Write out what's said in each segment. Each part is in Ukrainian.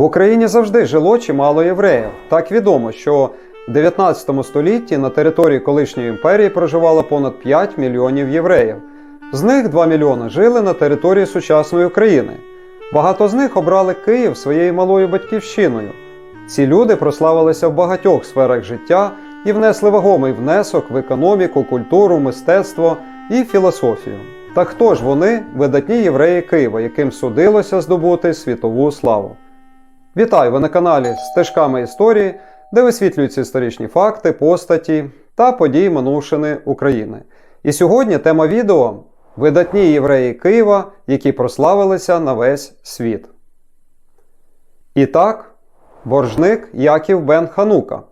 В Україні завжди жило чимало євреїв. Так відомо, що в 19 столітті на території колишньої імперії проживало понад 5 мільйонів євреїв. З них 2 мільйони жили на території сучасної України. Багато з них обрали Київ своєю малою батьківщиною. Ці люди прославилися в багатьох сферах життя і внесли вагомий внесок в економіку, культуру, мистецтво і філософію. Та хто ж вони, видатні євреї Києва, яким судилося здобути світову славу? Вітаю! Ви на каналі Стежками історії, де висвітлюються історичні факти, постаті та події минувшини України. І сьогодні тема відео видатні євреї Києва, які прославилися на весь світ. І так, боржник Яків Бен Ханука.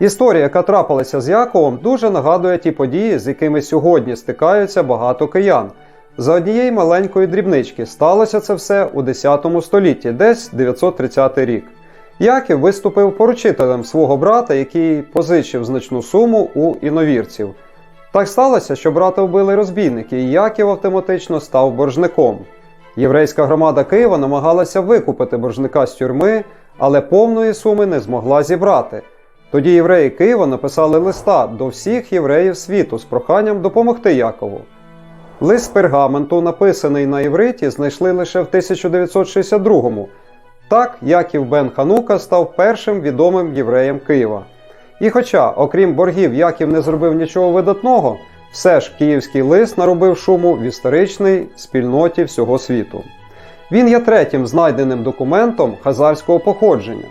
Історія, яка трапилася з Яковом, дуже нагадує ті події, з якими сьогодні стикаються багато киян. За однієї маленької дрібнички сталося це все у 10 столітті, десь 930 рік. Яків виступив поручителем свого брата, який позичив значну суму у іновірців. Так сталося, що брата вбили розбійники, і Яків автоматично став боржником. Єврейська громада Києва намагалася викупити боржника з тюрми, але повної суми не змогла зібрати. Тоді євреї Києва написали листа до всіх євреїв світу з проханням допомогти Якову. Лист пергаменту, написаний на євриті, знайшли лише в 1962-му. Так, Яків Бен Ханука став першим відомим євреєм Києва. І хоча, окрім боргів, Яків не зробив нічого видатного, все ж київський лист наробив шуму в історичній спільноті всього світу. Він є третім знайденим документом хазарського походження.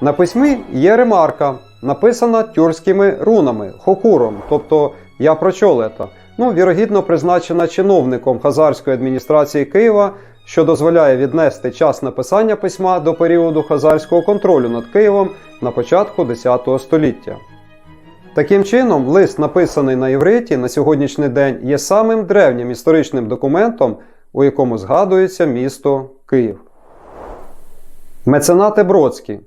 На письмі є ремарка, написана тюркськими рунами, хокуром, тобто я прочол это, ну, вірогідно призначена чиновником хазарської адміністрації Києва, що дозволяє віднести час написання письма до періоду хазарського контролю над Києвом на початку X століття. Таким чином, лист, написаний на євриті, на сьогоднішній день є самим древнім історичним документом, у якому згадується місто Київ. Меценати Бродські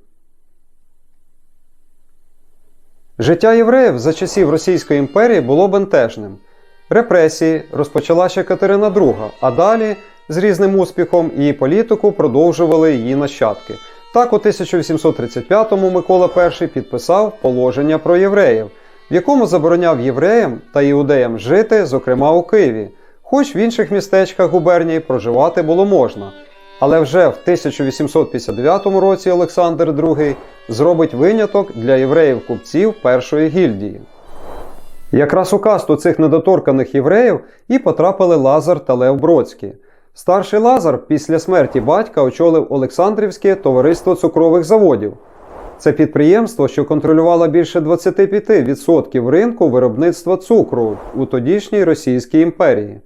Життя євреїв за часів Російської імперії було бентежним. Репресії розпочала ще Катерина II, а далі з різним успіхом її політику продовжували її нащадки. Так, у 1835-му Микола І підписав положення про євреїв, в якому забороняв євреям та іудеям жити, зокрема у Києві, хоч в інших містечках губернії проживати було можна. Але вже в 1859 році Олександр II зробить виняток для євреїв-купців першої гільдії. Якраз у касту цих недоторканих євреїв і потрапили Лазар та Лев Бродський. Старший Лазар після смерті батька очолив Олександрівське товариство цукрових заводів. Це підприємство, що контролювало більше 25% ринку виробництва цукру у тодішній Російській імперії.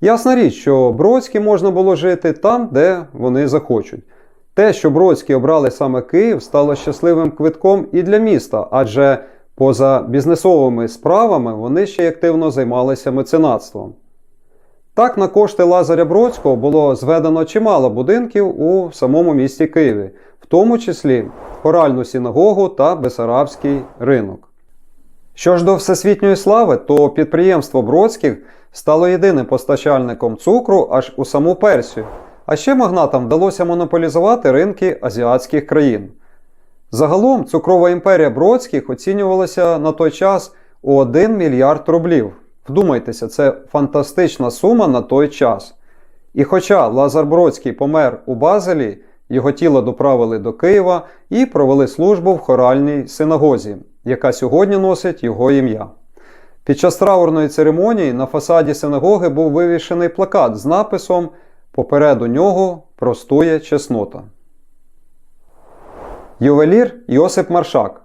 Ясна річ, що Бродські можна було жити там, де вони захочуть. Те, що Бродські обрали саме Київ, стало щасливим квитком і для міста, адже поза бізнесовими справами вони ще й активно займалися меценатством. Так, на кошти Лазаря Бродського було зведено чимало будинків у самому місті Києві, в тому числі хоральну синагогу та Бесарабський ринок. Що ж до всесвітньої слави, то підприємство Бродських стало єдиним постачальником цукру аж у саму Персію, а ще магнатам вдалося монополізувати ринки азіатських країн. Загалом цукрова імперія Бродських оцінювалася на той час у 1 мільярд рублів. Вдумайтеся, це фантастична сума на той час. І хоча Лазар Бродський помер у Базелі, його тіло доправили до Києва і провели службу в хоральній синагозі, яка сьогодні носить його ім'я. Під час траурної церемонії на фасаді синагоги був вивішений плакат з написом Попереду нього простує чеснота. Ювелір Йосип Маршак.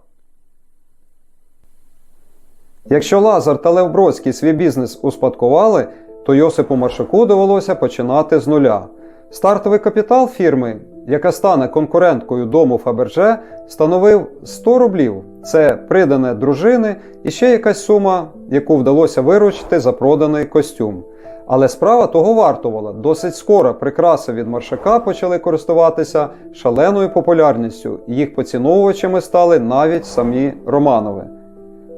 Якщо Лазар та Лев Бродський свій бізнес успадкували, то Йосипу Маршаку довелося починати з нуля. Стартовий капітал фірми, яка стане конкуренткою дому Фаберже, становив 100 рублів. Це придане дружини і ще якась сума, яку вдалося виручити за проданий костюм. Але справа того вартувала. Досить скоро прикраси від маршака почали користуватися шаленою популярністю, їх поціновувачами стали навіть самі Романови.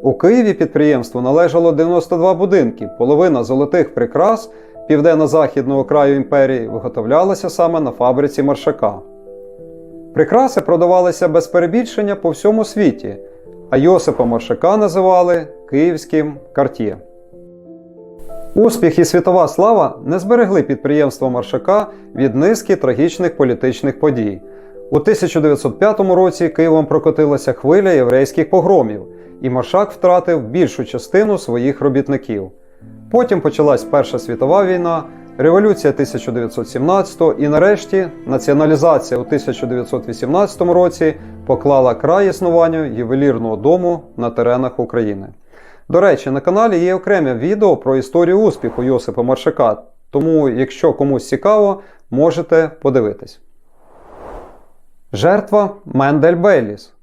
У Києві підприємству належало 92 будинки, половина золотих прикрас південно-західного краю імперії, виготовлялася саме на фабриці Маршака. Прикраси продавалися без перебільшення по всьому світі, а Йосипа Маршака називали Київським карт'є. Успіх і світова слава не зберегли підприємство Маршака від низки трагічних політичних подій. У 1905 році Києвом прокотилася хвиля єврейських погромів, і Маршак втратив більшу частину своїх робітників. Потім почалась Перша світова війна, революція 1917 і нарешті націоналізація у 1918 році поклала край існуванню ювелірного дому на теренах України. До речі, на каналі є окреме відео про історію успіху Йосипа Маршака, тому, якщо комусь цікаво, можете подивитись. Жертва Мендель Беліс.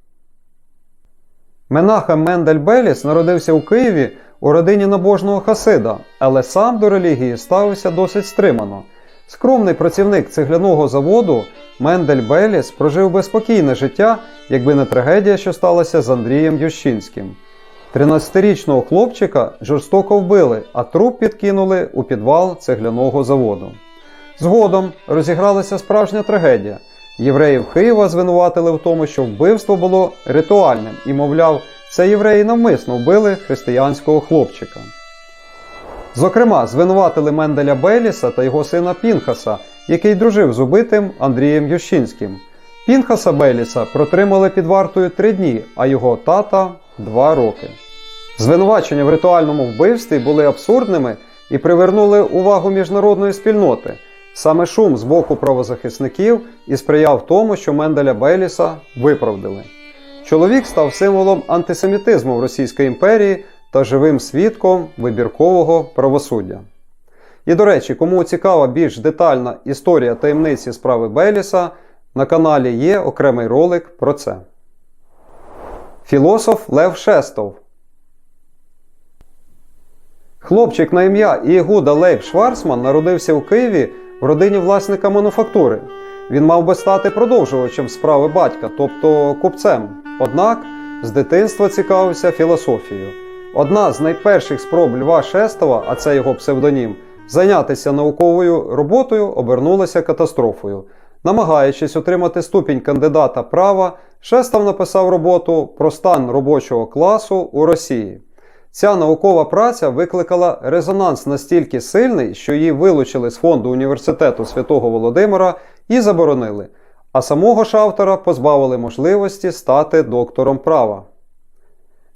Менахем Мендель Беліс народився у Києві у родині набожного Хасида, але сам до релігії ставився досить стримано. Скромний працівник цегляного заводу Мендель Беліс прожив би спокійне життя, якби не трагедія, що сталася з Андрієм Ющинським. 13-річного хлопчика жорстоко вбили, а труп підкинули у підвал цегляного заводу. Згодом розігралася справжня трагедія. Євреїв Києва звинуватили в тому, що вбивство було ритуальним і, мовляв, це євреї навмисно вбили християнського хлопчика. Зокрема, звинуватили Менделя Беліса та його сина Пінхаса, який дружив з убитим Андрієм Ющинським. Пінхаса Беліса протримали під вартою три дні, а його тата два роки. Звинувачення в ритуальному вбивстві були абсурдними і привернули увагу міжнародної спільноти. Саме шум з боку правозахисників і сприяв тому, що Менделя Беліса виправдали. Чоловік став символом антисемітизму в Російській імперії та живим свідком вибіркового правосуддя. І до речі, кому цікава більш детальна історія таємниці справи Беліса, на каналі є окремий ролик про це. Філософ Лев Шестов. Хлопчик на ім'я Ієгуда Лейб Шварцман народився у Києві в родині власника мануфактури. Він мав би стати продовжувачем справи батька, тобто купцем. Однак з дитинства цікавився філософією. Одна з найперших спроб Льва Шестова, а це його псевдонім, зайнятися науковою роботою обернулася катастрофою. Намагаючись отримати ступінь кандидата права, Шестов написав роботу про стан робочого класу у Росії. Ця наукова праця викликала резонанс настільки сильний, що її вилучили з фонду університету святого Володимира і заборонили, а самого ж автора позбавили можливості стати доктором права.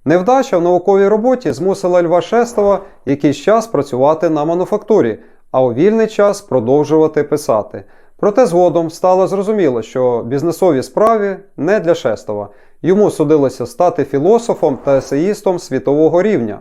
Невдача в науковій роботі змусила Льва Шестова якийсь час працювати на мануфактурі, а у вільний час продовжувати писати. Проте згодом стало зрозуміло, що бізнесові справи не для Шестова. Йому судилося стати філософом та есеїстом світового рівня.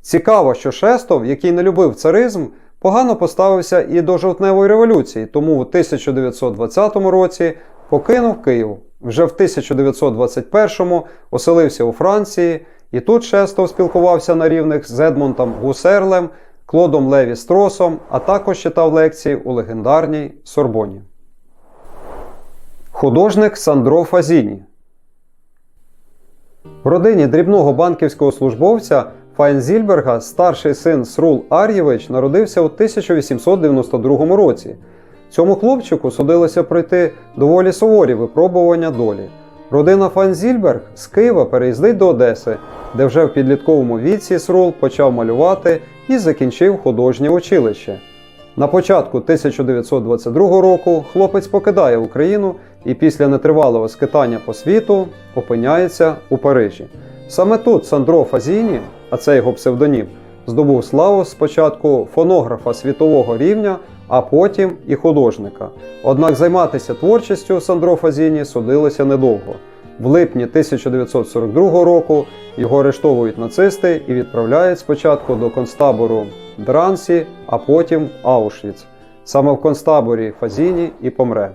Цікаво, що Шестов, який не любив царизм, погано поставився і до жовтневої революції, тому у 1920 році покинув Київ. Вже в 1921-му оселився у Франції, і тут Шестов спілкувався на рівних з Едмонтом Гусерлем, Клодом Леві Стросом, а також читав лекції у легендарній Сорбоні. Художник Сандро Фазіні в родині дрібного банківського службовця Файнзільберга старший син Срул Ар'євич народився у 1892 році. Цьому хлопчику судилося пройти доволі суворі випробування долі. Родина Файнзільберг з Києва переїздить до Одеси, де вже в підлітковому віці Срул почав малювати і закінчив художнє училище. На початку 1922 року хлопець покидає Україну і після нетривалого скитання по світу опиняється у Парижі. Саме тут Сандро Фазіні, а це його псевдонім, здобув славу спочатку фонографа світового рівня, а потім і художника. Однак займатися творчістю Сандро Фазіні судилося недовго. В липні 1942 року його арештовують нацисти і відправляють спочатку до концтабору Дрансі, а потім Аушвіц. Саме в концтаборі Фазіні і помре.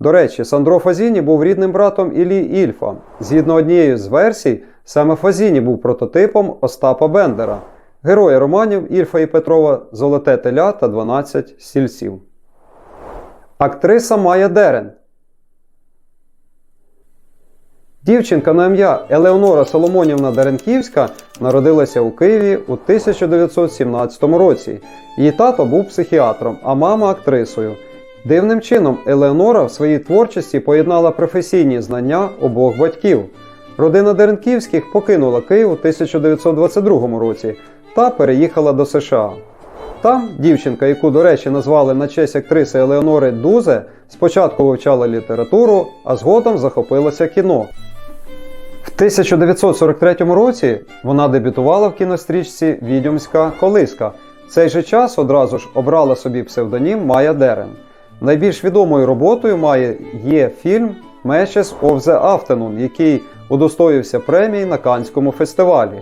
До речі, Сандро Фазіні був рідним братом Іллі Ільфа. Згідно однієї з версій, саме Фазіні був прототипом Остапа Бендера, героя романів Ільфа і Петрова Золоте теля та 12 стільців. Актриса Майя Дерен Дівчинка на ім'я Елеонора Соломонівна Деренківська народилася у Києві у 1917 році. Її тато був психіатром, а мама актрисою. Дивним чином Елеонора в своїй творчості поєднала професійні знання обох батьків. Родина Деренківських покинула Київ у 1922 році та переїхала до США. Там дівчинка, яку, до речі, назвали на честь актриси Елеонори Дузе, спочатку вивчала літературу, а згодом захопилася кіно. В 1943 році вона дебютувала в кінострічці Відьомська колиска. В цей же час одразу ж обрала собі псевдонім Майя Дерен. Найбільш відомою роботою Майя є фільм Matches of the Afternoon, який удостоївся премії на Канському фестивалі.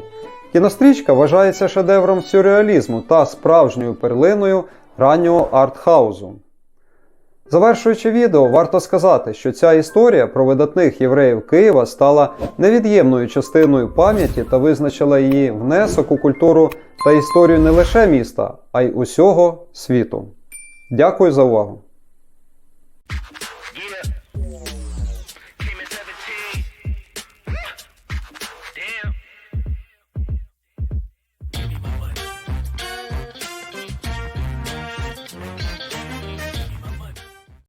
Кінострічка вважається шедевром сюрреалізму та справжньою перлиною раннього артхаузу. Завершуючи відео, варто сказати, що ця історія про видатних євреїв Києва стала невід'ємною частиною пам'яті та визначила її внесок у культуру та історію не лише міста, а й усього світу. Дякую за увагу!